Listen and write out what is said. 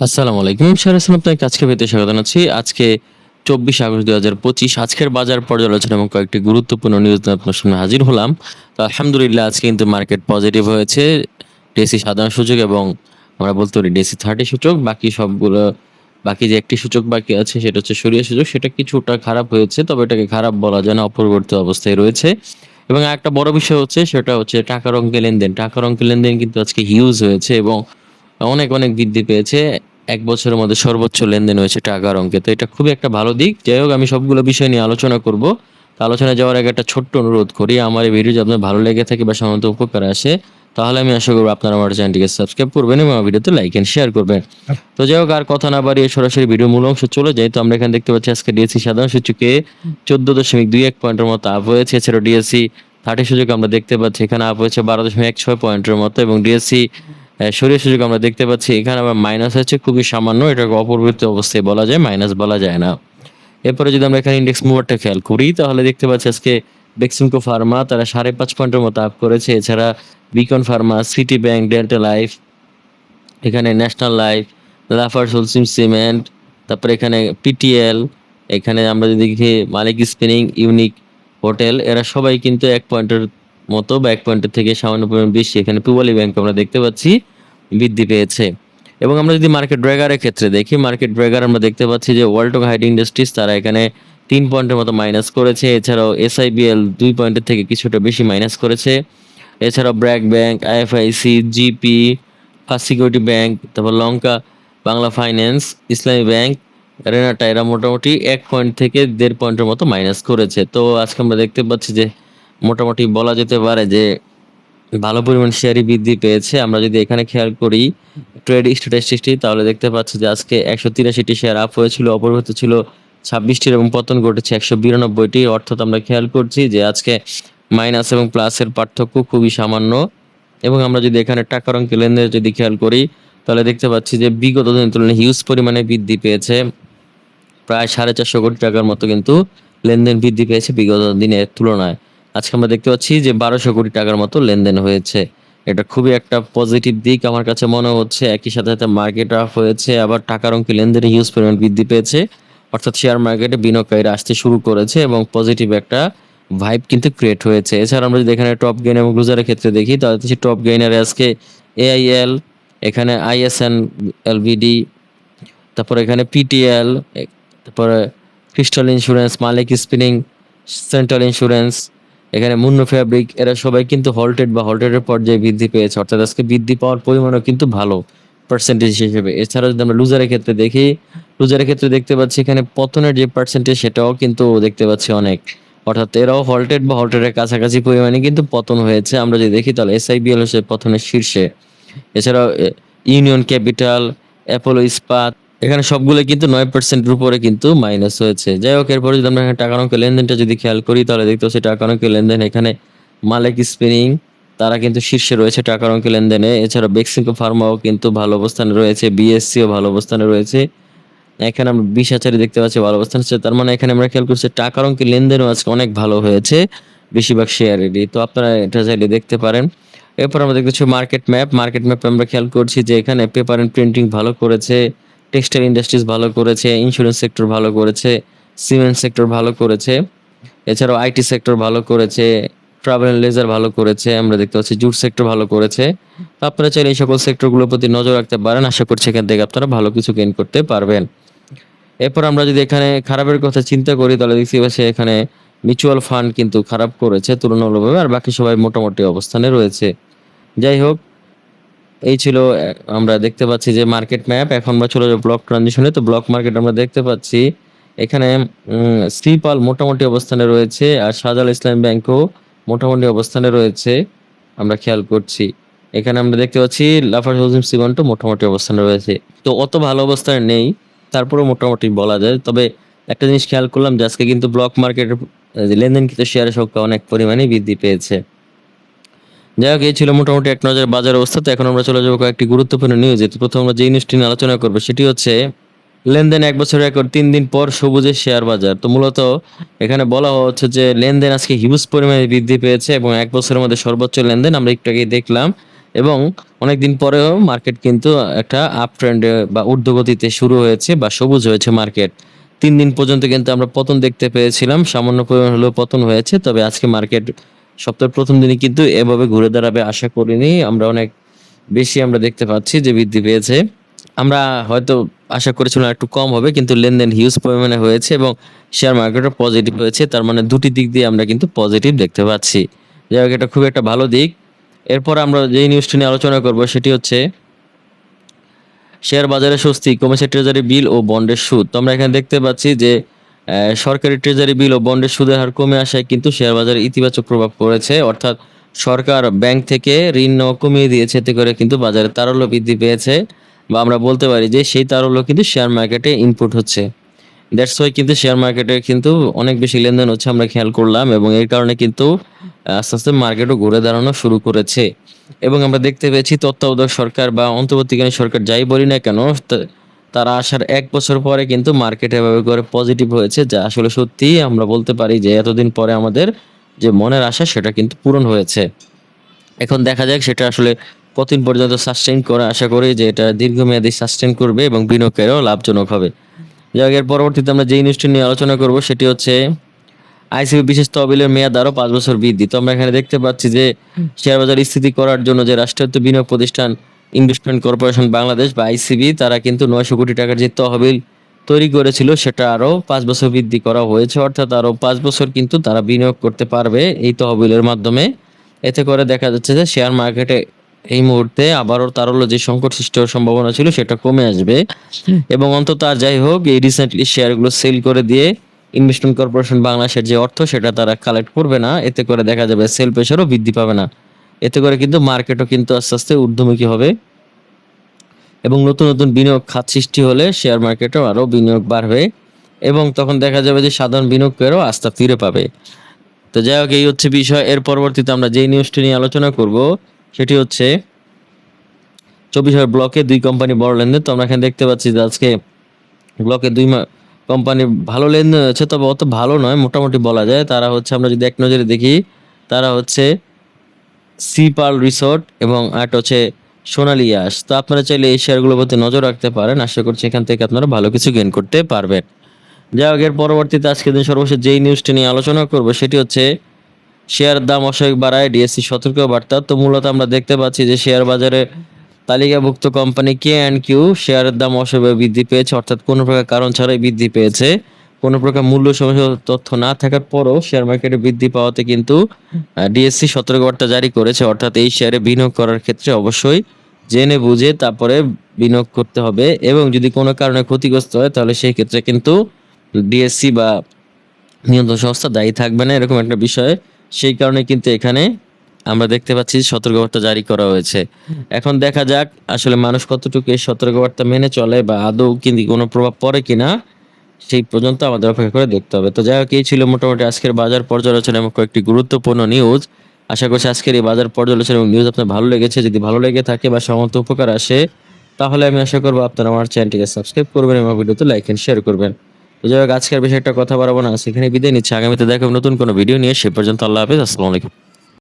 আসসালামু আলাইকুম। স্যার আসসালাম আপনাকে আজকে পেতে স্বাগত জানাচ্ছি। আজকে চব্বিশ আগস্ট দুই হাজার পঁচিশ। আজকের বাজার পর্যালোচনা এবং কয়েকটি গুরুত্বপূর্ণ নিউজ আপনার সামনে হাজির হলাম। তো আলহামদুলিল্লাহ, আজকে কিন্তু মার্কেট পজিটিভ হয়েছে। ডিএসসি সাধারণ সূচক এবং আমরা বলতে পারি ডিএসসি থার্টি সূচক। বাকি সবগুলো, বাকি যে একটি সূচক বাকি আছে, সেটা হচ্ছে সরিয়ে সূচক। সেটা কিছুটা খারাপ হয়েছে, তবে এটাকে খারাপ বলা যায় না, অপরিবর্তিত অবস্থায় রয়েছে। এবং একটা বড় বিষয় হচ্ছে, সেটা হচ্ছে টাকার অঙ্কে লেনদেন। টাকার অঙ্কে লেনদেন কিন্তু আজকে হিউজ হয়েছে এবং অনেক অনেক বৃদ্ধি পেয়েছে। এক বছরের মধ্যে সর্বোচ্চ লেনদেন হয়েছে টাকার অঙ্কে তো এটা খুবই একটা ভালো দিক। যাই হোক, আমি সবগুলো বিষয় নিয়ে আলোচনা করব। আলোচনা যাওয়ার আগে একটা ছোট্ট অনুরোধ করি। আমার এই ভিডিও যদি আপনার ভালো লেগে থাকে বা সাধারণত উপকার আসে, তাহলে আমি আশা করব আপনারা আমার চ্যানেলটিকে সাবস্ক্রাইব করবেন এবং আমার ভিডিওতে লাইক এন্ড শেয়ার করবেন। তো যাই হোক, আর কথা না বাড়িয়ে সরাসরি ভিডিও মূল অংশ চলে যাই। তো আমরা এখানে দেখতে পাচ্ছি আজকে ডিএসসি সাধারণ সূচকে চোদ্দ দশমিক দুই এক পয়েন্টের মতো আপ হয়েছে। এছাড়াও ডিএসসি থার্টি সূচক আমরা দেখতে পাচ্ছি, এখানে আপ হয়েছে বারো দশমিক এক ছয় পয়েন্টের মতো এবং ডিএসসি সরিয়ে সুযোগ আমরা দেখতে পাচ্ছি, এখানে আবার মাইনাস হচ্ছে খুবই সামান্য, এটাকে অপরিবর্তিত অবস্থায় বলা যায় মাইনাস বলা যায় না। এরপরে যদি আমরা এখানে ইন্ডেক্স মুভারটা খেয়াল করি, তাহলে দেখতে পাচ্ছি আজকে বেক্সিমকো ফার্মা তারা সাড়ে পাঁচ পয়েন্টের মতো আপ করেছে। এছাড়া Beacon pharma City bank Delta life এখানে national life Lafarge Holcim cement তারপরে এখানে পিটিএল এখানে আমরা যদি দেখি মালিক স্পিনিং ইউনিক হোটেল এরা সবাই কিন্তু এক পয়েন্টের মতো বা এক পয়েন্টের থেকে সামান্য পরিমাণ বেশি এখানে পুবালি ব্যাংক আমরা দেখতে পাচ্ছি বৃদ্ধি পেয়েছে। এবং আমরা যদি মার্কেট ড্র্যাগারের ক্ষেত্রে দেখি মার্কেট ড্র্যাগার আমরা দেখতে পাচ্ছি যে ওয়ার্ল্ড হাইড ইন্ডাস্ট্রিজ তারা এখানে তিন পয়েন্টের মতো মাইনাস করেছে। এছাড়াও এসআইবিএল দুই পয়েন্টের থেকে কিছুটা বেশি মাইনাস করেছে। এছাড়াও BRAC bank IFIC GP first security bank তারপর Lanka Bangla finance Islami bank Renata এরা মোটামুটি এক পয়েন্ট থেকে দেড় পয়েন্টের মতো মাইনাস করেছে। তো আজকে আমরা দেখতে পাচ্ছি যে মোটামুটি বলা যেতে পারে যে ভালো পরিমাণ শেয়ারই বৃদ্ধি পেয়েছে। আমরা যদি এখানে খেয়াল করি ট্রেড স্ট্যাটিস্টিক্সটি তাহলে দেখতে পাচ্ছি যে আজকে একশো তিরাশিটি শেয়ার আপ হয়েছিল, অপরিবর্তিত ছিল ছাব্বিশটির এবং পতন ঘটেছে একশো বিরানব্বইটি। অর্থাৎ আমরা খেয়াল করছি যে আজকে মাইনাস এবং প্লাসের পার্থক্য খুবই সামান্য। এবং আমরা যদি এখানে টাকার অঙ্কে লেনদেন যদি খেয়াল করি, তাহলে দেখতে পাচ্ছি যে বিগত দিনের তুলনায় হিউজ পরিমাণে বৃদ্ধি পেয়েছে। প্রায় সাড়ে চারশো কোটি টাকার মতো কিন্তু লেনদেন বৃদ্ধি পেয়েছে বিগত দিনের তুলনায়। আজকে আমরা দেখতে পাচ্ছি যে বারোশো কোটি টাকার মতো লেনদেন হয়েছে। এটা খুবই একটা পজিটিভ দিক আমার কাছে মনে হচ্ছে। একই সাথে সাথে মার্কেট আপ হয়েছে, আবার টাকার অঙ্কে লেনদেনে হিউজ পরিমাণ বৃদ্ধি পেয়েছে। অর্থাৎ শেয়ার মার্কেটে বিনিয়োগকারীরা আসতে শুরু করেছে এবং পজিটিভ একটা ভাইব কিন্তু ক্রিয়েট হয়েছে। এছাড়া আমরা যদি এখানে টপ গেইন এবং লুজারের ক্ষেত্রে দেখি, তাহলে হচ্ছে টপ গেইনারে আজকে এআইএল এখানে আইএসএন এলভিডি তারপরে এখানে পিটিএল তারপরে crystal insurance Malek spinning central insurance এখানে মুন্ন ফ্যাব্রিক এরা সবাই কিন্তু হল্টেড বা হল্টেডের পর্যায়ে বৃদ্ধি পেয়েছে। অর্থাৎ আজকে বৃদ্ধি পাওয়ার পরিমাণও কিন্তু ভালো পার্সেন্টেজ হিসেবে। এছাড়া যদি আমরা লুজারের ক্ষেত্রে দেখি লুজারের ক্ষেত্রে দেখতে পাচ্ছি এখানে পতনের যে পার্সেন্টেজ সেটাও কিন্তু দেখতে পাচ্ছি অনেক। অর্থাৎ এরাও হল্টেড বা হল্টেডের কাছাকাছি পরিমাণে কিন্তু পতন হয়েছে। আমরা যদি দেখি তাহলে এসআইবিএল হচ্ছে পতনের শীর্ষে। এছাড়াও ইউনিয়ন ক্যাপিটাল অ্যাপোলো ইস্পাত এখানে সবগুলো কিন্তু নয় পার্সেন্টের উপরে কিন্তু মাইনাস হয়েছে। যাই হোক, এরপরে যদি আমরা এখানে টাকার অঙ্কের লেনদেনটা যদি খেয়াল করি, তাহলে দেখতে পাচ্ছি টাকার অঙ্কের লেনদেন এখানে মালিক স্পিনিং তারা কিন্তু শীর্ষে রয়েছে টাকার অঙ্কের লেনদেনে। এছাড়া বেক্সিমকো ফার্মাও কিন্তু ভালো অবস্থানে রয়েছে বিএসসিও ভালো অবস্থানে রয়েছে। এখানে আমরা বিশ হাজারই দেখতে পাচ্ছি ভালো অবস্থান হচ্ছে তার মানে এখানে আমরা খেয়াল করছি টাকার অঙ্কের লেনদেনও আজকে অনেক ভালো হয়েছে, বেশিরভাগ শেয়ারেরই তো আপনারা এটা চাইলে দেখতে পারেন। এরপর আমরা দেখতে পাচ্ছি মার্কেট ম্যাপ মার্কেট ম্যাপে আমরা খেয়াল করছি যে এখানে পেপার অ্যান্ড প্রিন্টিং ভালো করেছে। টেক্সটাইল ইন্ডাস্ট্রিজ ভালো করেছে ইন্স্যুরেন্স সেক্টর ভালো করেছে সিমেন্ট সেক্টর ভালো করেছে, এছাড়াও আইটি সেক্টর ভালো করেছে ট্রাভেল অ্যান্ড লেজার ভালো করেছে, আমরা দেখতে পাচ্ছি জুট সেক্টর ভালো করেছে। আপনারা চাইলে এই সকল সেক্টরগুলোর প্রতি নজর রাখতে পারেন, আশা করছি এখান থেকে আপনারা ভালো কিছু গেইন করতে পারবেন। এরপর আমরা যদি এখানে খারাপের কথা চিন্তা করি, তাহলে দেখতে পাচ্ছি এখানে মিউচুয়াল ফান্ড কিন্তু খারাপ করেছে তুলনামূলকভাবে, আর বাকি সবাই মোটামুটি অবস্থানে রয়েছে। যাই হোক এই ছিল আমরা দেখতে পাচ্ছি যে মার্কেট ম্যাপ এখন বা চলে যাব ব্লক ট্রানজিশনে তো ব্লক মার্কেট আমরা দেখতে পাচ্ছি, এখানে শ্রীপাল মোটামুটি অবস্থানে রয়েছে আর শাহজাল ইসলাম ব্যাংকও মোটামুটি অবস্থানে রয়েছে, আমরা খেয়াল করছি। এখানে আমরা দেখতে পাচ্ছি লাফার হোজিম সিমেন্টও মোটামুটি অবস্থানে রয়েছে। তো অত ভালো অবস্থায় নেই, তারপরেও মোটামুটি বলা যায়। তবে একটা জিনিস খেয়াল করলাম যে আজকে কিন্তু ব্লক মার্কেটের লেনদেন কিন্তু শেয়ারের সংখ্যা অনেক পরিমাণে বৃদ্ধি পেয়েছে। যাই হোক, এই ছিল মোটামুটি এক নজর বাজার অবস্থা। তো এখন আমরা চলে যাব কয়েকটি গুরুত্বপূর্ণ নিউজে প্রথম আমরা যে নিউজটি নিয়ে আলোচনা করব, সেটি হচ্ছে লেনদেন এক বছর রেকর্ড তিন দিন পর সবুজের শেয়ার বাজার। তো মূলত এখানে বলা হচ্ছে যে, লেনদেন আজকে হিউজ পরিমাণে বৃদ্ধি পেয়েছে এবং এক বছরের মধ্যে সর্বোচ্চ লেনদেন আমরা একটু আগে দেখলাম। এবং অনেকদিন পরেও মার্কেট কিন্তু একটা আপ ট্রেন্ডে বা ঊর্ধ্বগতিতে শুরু হয়েছে বা সবুজ হয়েছে মার্কেট তিন দিন পর্যন্ত কিন্তু আমরা পতন দেখতে পেয়েছিলাম। সামান্য পরিমাণ হলেও পতন হয়েছে, তবে আজকে মার্কেট সপ্তাহের প্রথম দিনই কিন্তু এভাবে ঘুরে দাঁড়াবে আশা করিনি। আমরা অনেক বেশি আমরা দেখতে পাচ্ছি যে বৃদ্ধি পেয়েছে। আমরা হয়তো আশা করেছিলাম একটু কম হবে, কিন্তু লেনদেন হিউজ পরিমাণে হয়েছে এবং শেয়ার মার্কেটও পজিটিভ হয়েছে তার মানে দুটি দিক দিয়ে আমরা কিন্তু পজিটিভ দেখতে পাচ্ছি। যাই হোক, এটা খুব একটা ভালো দিক। এরপর আমরা যেই নিউজটি নিয়ে আলোচনা করব, সেটি হচ্ছে শেয়ার বাজারে স্বস্তি, কমেছে ট্রেজারি বিল ও বন্ডের সুদ। তো আমরা এখানে দেখতে পাচ্ছি যে সরকারি ট্রেজারি বিল ও বন্ডের সুদের হার কমে আসায় কিন্তু শেয়ার বাজারে ইতিবাচক প্রভাব পড়েছে। অর্থাৎ সরকার ব্যাংক থেকে ঋণ নেওয়া কমিয়ে দিয়েছে, এতে করে কিন্তু বাজারে তারল্য বৃদ্ধি পেয়েছে বা আমরা বলতে পারি যে সেই তারল্য কিন্তু শেয়ার মার্কেটে ইনপুট হচ্ছে। দ্যাটস ওয়াই কিন্তু শেয়ার মার্কেটে কিন্তু অনেক বেশি লেনদেন হচ্ছে আমরা খেয়াল করলাম এবং এর কারণে কিন্তু আস্তে আস্তে মার্কেটও ঘুরে দাঁড়ানো শুরু করেছে। এবং আমরা দেখতে পেয়েছি তত্ত্বাবধায়ক সরকার বা অন্তর্বর্তীকালীন সরকার যাই বলি না কেন তারা আসার এক বছর পরে কিন্তু মার্কেট এভাবে করে পজিটিভ হয়েছে যা আসলে সত্যি আমরা বলতে পারি যে এতদিন পরে আমাদের যে মনের আশা সেটা কিন্তু পূরণ হয়েছে। এখন দেখা যাক সেটা আসলে কতদিন পর্যন্ত সাস্টেইন করে আশা করি যে এটা দীর্ঘমেয়াদী সাস্টেইন করবে এবং বিনিয়োগেরও লাভজনক হবে। যাই এর পরবর্তীতে আমরা যে নিউজটি নিয়ে আলোচনা করব সেটি হচ্ছে আইসিবি বিশেষ তহবিলের মেয়াদ আরও পাঁচ বছর বৃদ্ধি। তো আমরা এখানে দেখতে পাচ্ছি যে শেয়ার বাজার স্থিতি করার জন্য যে রাষ্ট্রায়ত্ত বিনিয়োগ প্রতিষ্ঠান ইনভেস্টমেন্ট কর্পোরেশন বাংলাদেশ বা আইসিবি তারা কিন্তু নয়শো কোটি টাকার যে তহবিল তৈরি করেছিল, সেটা আরও পাঁচ বছর বৃদ্ধি করা হয়েছে। অর্থাৎ আরও পাঁচ বছর কিন্তু তারা বিনিয়োগ করতে পারবে এই তহবিলের মাধ্যমে। এতে করে দেখা যাচ্ছে যে শেয়ার মার্কেটে এই মুহূর্তে আবারও তারল্য যে সংকট সৃষ্টি হওয়ার সম্ভাবনা ছিল, সেটা কমে আসবে। এবং অন্তত আর যাই হোক, এই রিসেন্টলি শেয়ারগুলো সেল করে দিয়ে ইনভেস্টমেন্ট কর্পোরেশন বাংলাদেশের যে অর্থ, সেটা তারা কালেক্ট করবে না। এতে করে দেখা যাবে সেল প্রেশারও বৃদ্ধি পাবে না। এতে করে কিন্তু মার্কেটও কিন্তু আস্তে আস্তে ঊর্ধ্বমুখী হবে। এবং নতুন নতুন বিনিয়োগ খাত সৃষ্টি হলে শেয়ার মার্কেটও আরও বিনিয়োগ বাড়বে এবং তখন দেখা যাবে যে সাধারণ বিনিয়োগকারীও আস্থা ফিরে পাবে। তো যাই হোক, এই হচ্ছে বিষয়। এর পরবর্তীতে আমরা যেই নিউজটি নিয়ে আলোচনা করব, সেটি হচ্ছে চব্বিশ ব্লকে দুই কোম্পানি বড় লেনদেন। তো আমরা এখানে দেখতে পাচ্ছি যে আজকে ব্লকে দুই কোম্পানি ভালো লেনদেন হয়েছে, তবে অত ভালো নয়, মোটামুটি বলা যায়। তারা হচ্ছে, আমরা যদি এক নজরে দেখি, তারা হচ্ছে সি পার্ল রিসোর্ট এবং আরেকটা হচ্ছে সোনালী ইয়াস তো আপনারা চাইলে এই শেয়ারগুলোর প্রতি নজর রাখতে পারেন। আশা করছি এখান থেকে আপনারা ভালো কিছু গেইন করতে পারবেন। যাই হোক, এর পরবর্তীতে আজকে দিন সর্বশেষ যেই নিউজটি নিয়ে আলোচনা করব, সেটি হচ্ছে শেয়ার দাম অস্বাভাবিক বাড়ায় ডিএসসি সতর্ক বার্তা। তো মূলত আমরা দেখতে পাচ্ছি যে শেয়ার বাজারে তালিকাভুক্ত কোম্পানি কে অ্যান্ড কিউ শেয়ারের দাম অস্বাভাবিক বৃদ্ধি পেয়েছে, অর্থাৎ কোনো প্রকার কারণ ছাড়াই বৃদ্ধি পেয়েছে। কোনো প্রকার মূল্য সমস্যা তথ্য না থাকার পরও শেয়ার মার্কেটে বৃদ্ধি পাওয়াতে কিন্তু ডিএসসি সতর্কবার্তা জারি করেছে। অর্থাৎ এই শেয়ারে বিনিয়োগ করার ক্ষেত্রে অবশ্যই জেনে বুঝে তারপরে বিনিয়োগ করতে হবে এবং যদি কোনো কারণে ক্ষতিগ্রস্ত হয়, তাহলে সেই ক্ষেত্রে কিন্তু ডিএসসি বা নিয়ন্ত্রণ সংস্থা দায়ী থাকবে না, এরকম একটা বিষয়। সেই কারণে কিন্তু এখানে আমরা দেখতে পাচ্ছি সতর্কবার্তা জারি করা হয়েছে। এখন দেখা যাক আসলে মানুষ কতটুকু এই সতর্কবার্তা মেনে চলে বা আদৌ কিন্তু কোনো প্রভাব পড়ে কিনা। সেই পর্যন্ত আমাদের অপেক্ষা করে দেখতে হবে। তো যাই হোক, এই ছিল মোটামুটি আজকের বাজার পর্যালোচনা এবং কয়েকটি গুরুত্বপূর্ণ নিউজ আশা করছি আজকের এই বাজার পর্যালোচনা এবং নিউজ আপনার ভালো লেগেছে। যদি ভালো লেগে থাকে বা সমস্ত উপকার আসে, তাহলে আমি আশা করব আপনারা আমার চ্যানেলটিকে সাবস্ক্রাইব করবেন এবং ভিডিওতে লাইক এন্ড শেয়ার করবেন। তো যাই হোক, আজকের বিষয়ে একটা কথা বাড়াবো না, সেখানে বিদায় নিচ্ছে। আগামীতে দেখো নতুন কোনো ভিডিও নিয়ে। সে পর্যন্ত আল্লাহ হাফিজ, আসসালামু আলাইকুম।